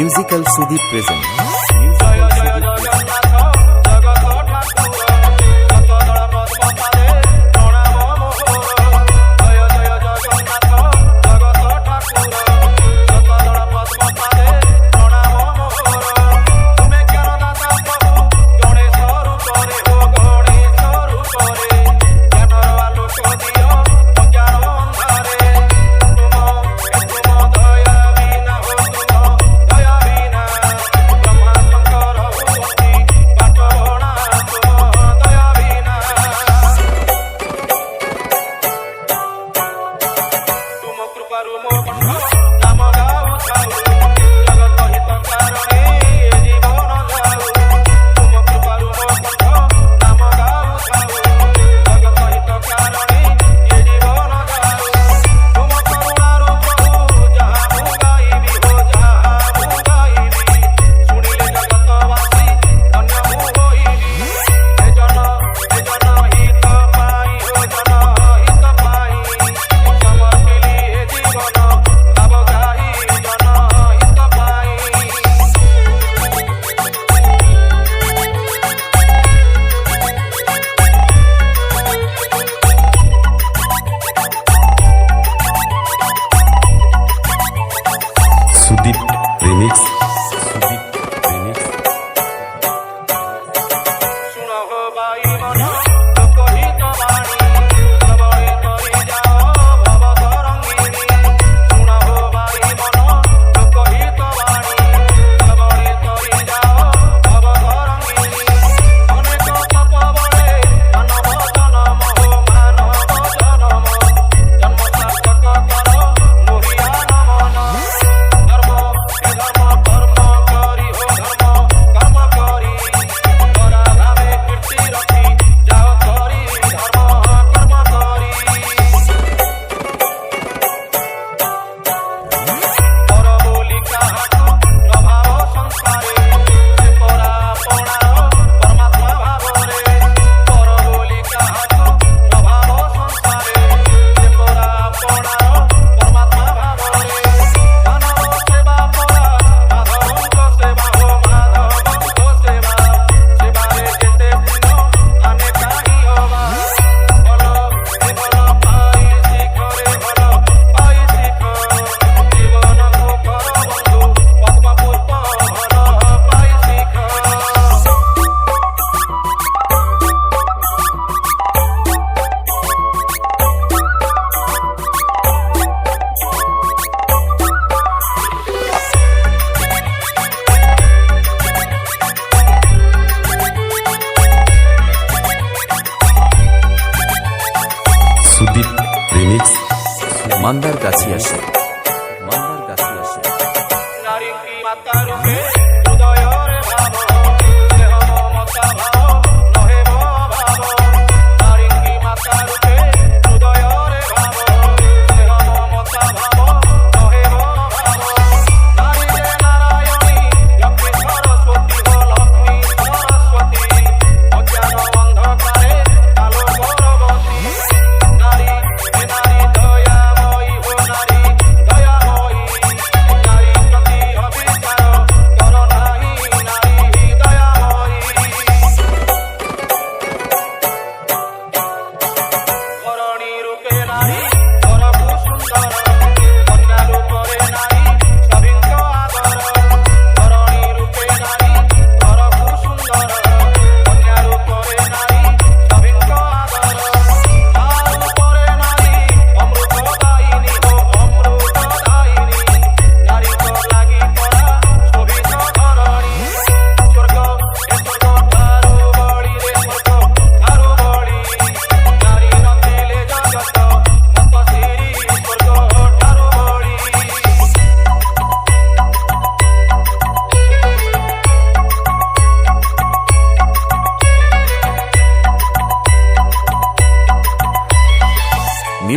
Musical Sudip present mix corazón. মান্দার কাছে আসে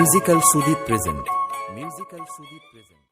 musical Sudip present musical Sudip present